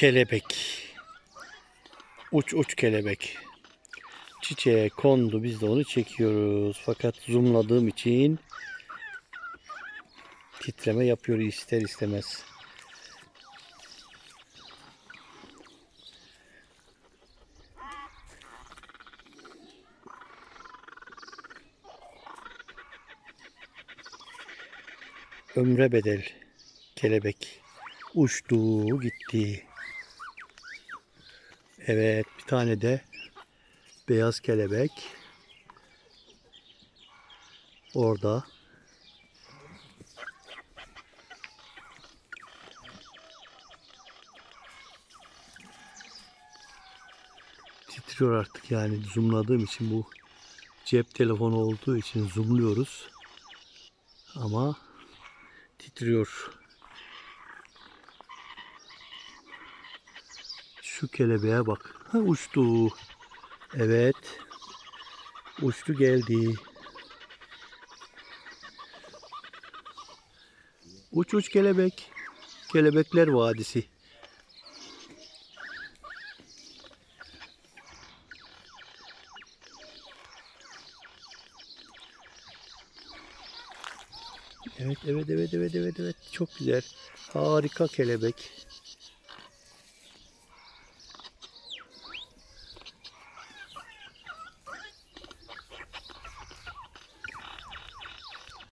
kelebek. Uç uç kelebek. Çiçeğe kondu. Biz de onu çekiyoruz. Fakat zoomladığım için titreme yapıyor ister istemez. Ömre bedel kelebek uçtu gitti. Evet bir tane de beyaz kelebek orada. Titriyor artık yani zoomladığım için bu cep telefonu olduğu için zoomluyoruz. Ama titriyor. Şu kelebeğe bak. Ha, uçtu. Evet. Uçtu geldi. Uç uç kelebek. Kelebekler Vadisi. Evet, evet, evet, evet, evet, evet. Çok güzel. Harika kelebek.